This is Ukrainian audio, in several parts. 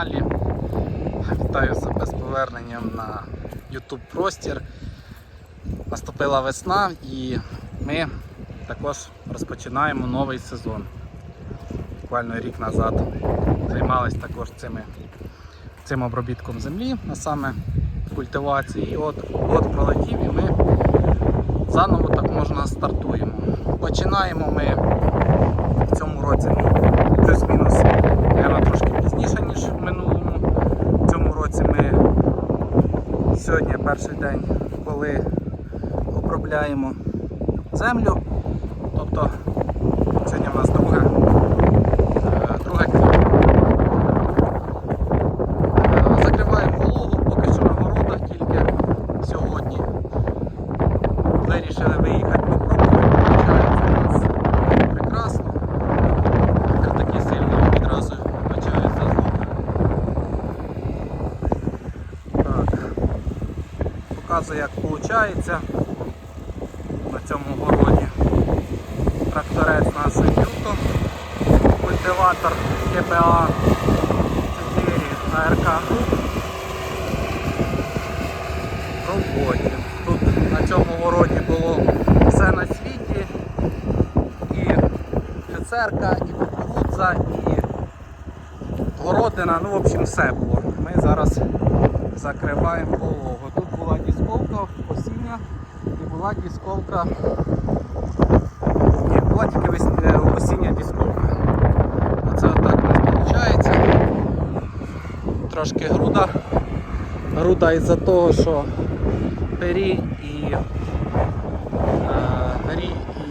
каналі. Вітаю себе з поверненням на YouTube простір. Наступила весна і ми також розпочинаємо новий сезон. Буквально рік назад займалися також цими, цим обробітком землі, а саме культивації. І от год пролетів і ми заново так можна стартуємо. Починаємо ми в цьому році ну, плюс-мінус трошки пізніше, ніж в минулому. В цьому році ми сьогодні перший день, коли обробляємо землю. Тобто сьогодні в нас друге, е, друге квітня. Е, Закриваємо вологу, поки що на городах тільки сьогодні. Вирішили виїхати попробувати. Получається у нас прекрасно. Не такий сильний відразу вбачається звук. Так. Показую як виходить на цьому городі. Тракторець наш Ньюто, культиватор КПА 4 АРК в роботі. Тут на цьому городі було все на світі. І люцерка, і кукурудза, і городина, ну в общем все було. Ми зараз закриваємо вологу. Дісковка осіння і була дісковка. Ні, була тільки е, осіння дісковка. Оце отак у нас виходить. Трошки груда. Груда із-за того, що пері і, е, пері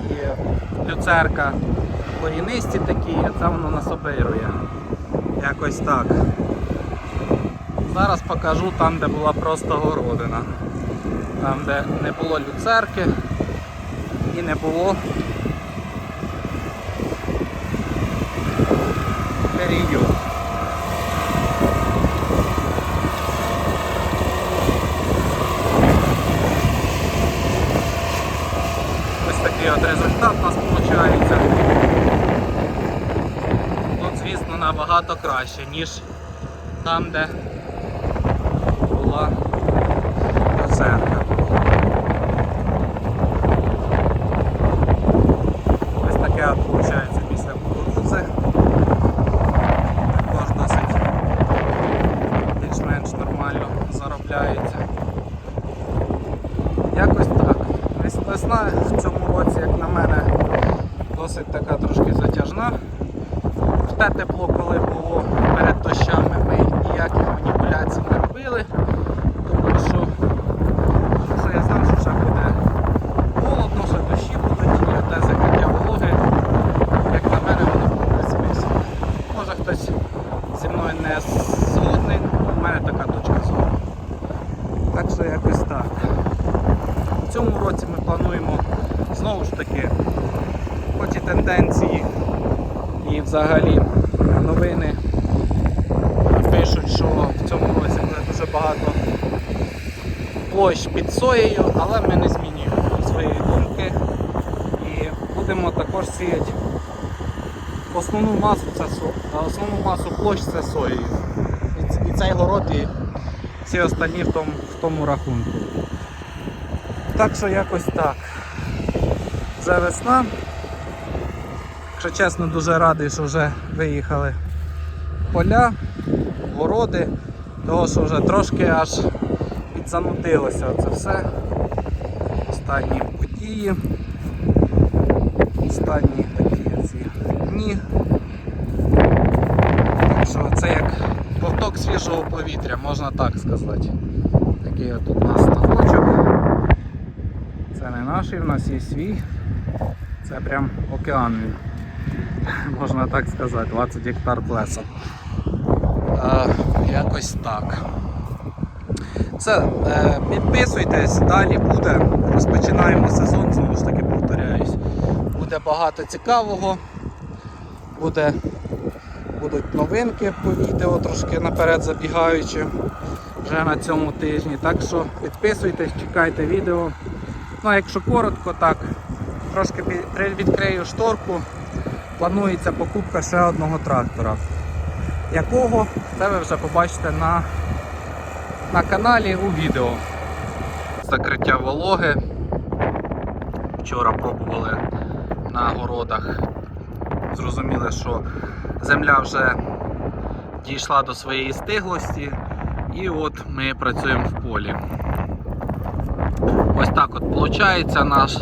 і люцерка корінисті такі, це воно нас обирує. Якось так. Зараз покажу там, де була просто городина. Там, де не було люцерки і не було перію. Ось такий от результат у нас виходить. Тут, звісно, набагато краще, ніж там, де була люцерка. Ось таке виходить після кукурудзи. Також досить більш-менш нормально заробляється. Якось так. Вес- Весна в цьому році, як на мене, досить така трошки затяжна. Те тепло, коли було перед дощами, ми ніяких маніпуляцій не робили, тому що, тому що я знав, що ще буде холодно, ще дощі будуть, і те закриття вологи, як на мене, воно було безсмислено. Може хтось зі мною не згодний, у мене така точка зору. Так що якось так. В цьому році ми плануємо таки, хоч тенденції і взагалі новини пишуть, що в цьому році буде дуже багато площ під соєю, але ми не змінюємо своєї думки і будемо також сіяти основну масу це основну масу площ це соєю. І цей город і всі останні в тому, в тому рахунку. Так що якось так. Вже весна. Якщо чесно, дуже радий, що вже виїхали поля, городи, того що вже трошки аж підзанудилося це все. Останні події, останні такі ці дні. Так що це як ковток свіжого повітря, можна так сказати. Такий от у нас не наш, в нас є свій. Це прям океан. Можна так сказати, 20 гектар плеса. Е, якось так. Все, е, підписуйтесь, далі буде. Розпочинаємо сезон, знову ж таки повторяюсь. Буде багато цікавого. Буде, будуть новинки по відео, трошки наперед забігаючи вже на цьому тижні. Так що підписуйтесь, чекайте відео. Ну а якщо коротко, так, трошки відкрию шторку. Планується покупка ще одного трактора. якого це ви вже побачите на, на каналі у відео. Закриття вологи. Вчора пробували на городах. Зрозуміли, що земля вже дійшла до своєї стиглості, і от ми працюємо в полі. Ось так от виходить наш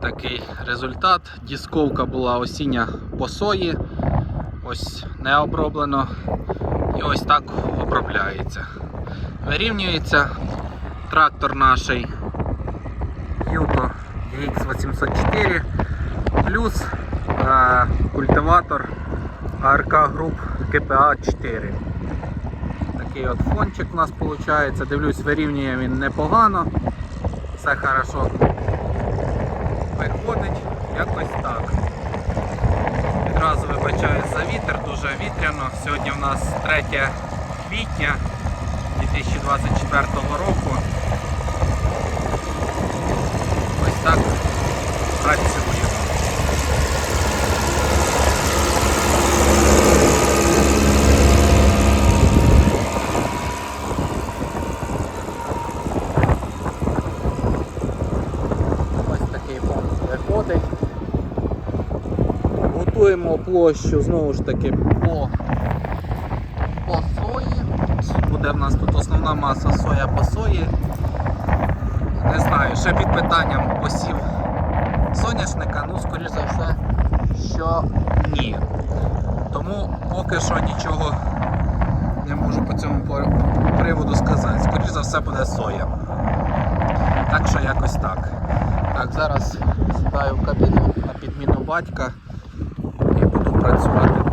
такий результат. Дісковка була осіння по сої, ось не оброблено. І ось так обробляється. Вирівнюється трактор наш Юто DX804 плюс е, культиватор АРК Group КПА 4. Такий от фончик у нас виходить. Дивлюсь, вирівнює він непогано. Все хорошо виходить якось так. Відразу вибачаюсь за вітер, дуже вітряно. Сьогодні у нас 3 квітня 2024 року. Ось так працюємо. Ось такий фон виходить. Готуємо площу знову ж таки по, по сої. Буде в нас тут основна маса соя по сої. Не знаю, ще під питанням посів соняшника, ну, скоріш за все, що ні. Тому поки що нічого не можу по цьому приводу сказати. Скоріш за все буде соя. Так що якось так. Так, зараз сідаю в кабіну на підміну батька працювати.